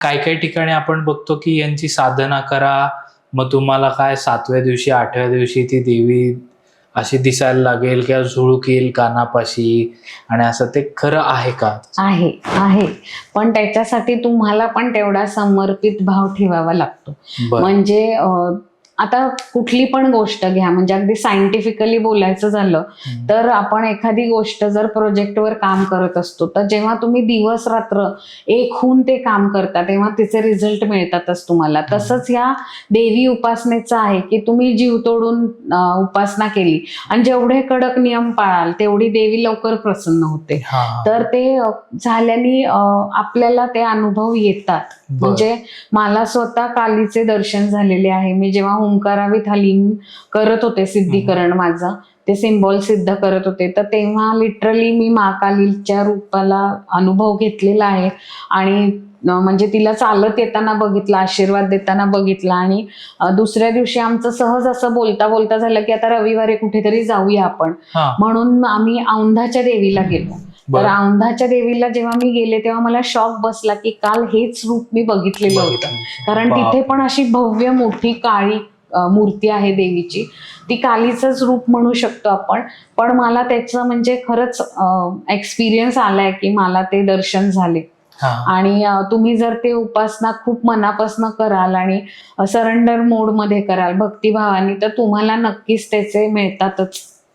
काही काही ठिकाणी आपण बघतो की यांची साधना करा. मग तुम्हाला काय सातव्या दिवशी आठव्या दिवशी ती देवी अशी दिसायला लागेल किंवा झुळूक येईल कानापाशी. आणि असं ते खरं आहे का? आहे आहे. पण त्याच्यासाठी तुम्हाला पण तेवढा समर्पित भाव ठेवावा लागतो. म्हणजे आता कुठली पण गोष्ट घ्या म्हणजे अगदी सायंटिफिकली बोलायचं झालं. तर आपण एखादी गोष्ट जर प्रोजेक्टवर काम करत असतो तर जेव्हा तुम्ही दिवस रात्र एक होऊन ते काम करता तेव्हा तिचे रिझल्ट मिळतातच तुम्हाला तसंच ह्या देवी उपासनेचं आहे की तुम्ही जीव तोडून उपासना केली आणि जेवढे कडक नियम पाळाल तेवढी देवी लवकर प्रसन्न होते. तर ते झाल्याने आपल्याला ते अनुभव येतात. म्हणजे मला स्वतः कालीचे दर्शन झालेले आहे मी जेव्हा ओंकारावीत हलीम करत होते सिद्धीकरण माझं. ते सिम्बॉल सिद्ध करत होते. तर तेव्हा लिटरली मी मा कालीच्या रूपाला अनुभव घेतलेला आहे. आणि म्हणजे तिला चालत येताना बघितलं आशीर्वाद देताना बघितला आणि दुसऱ्या दिवशी आमचं सहज असं बोलता बोलता झालं की आता रविवारी कुठेतरी जाऊया आपण. म्हणून आम्ही औंधाच्या देवीला गेलो. तर. औंधाच्या देवीला जेव्हा मी गेले तेव्हा मला शॉक बसला की काल हेच रूप मी बघितलेलं होतं. कारण. तिथे पण अशी भव्य मोठी काळी मूर्ती आहे देवीची. ती कालीचंच रूप म्हणू शकतो आपण. पण मला त्याचं म्हणजे खरंच एक्सपिरियन्स आलाय की मला ते दर्शन झाले. आणि तुम्ही जर ते उपासना खूप मनापासून कराल आणि सरेंडर मोडमध्ये कराल भक्तिभावाने तर तुम्हाला नक्कीच त्याचे मिळतातच.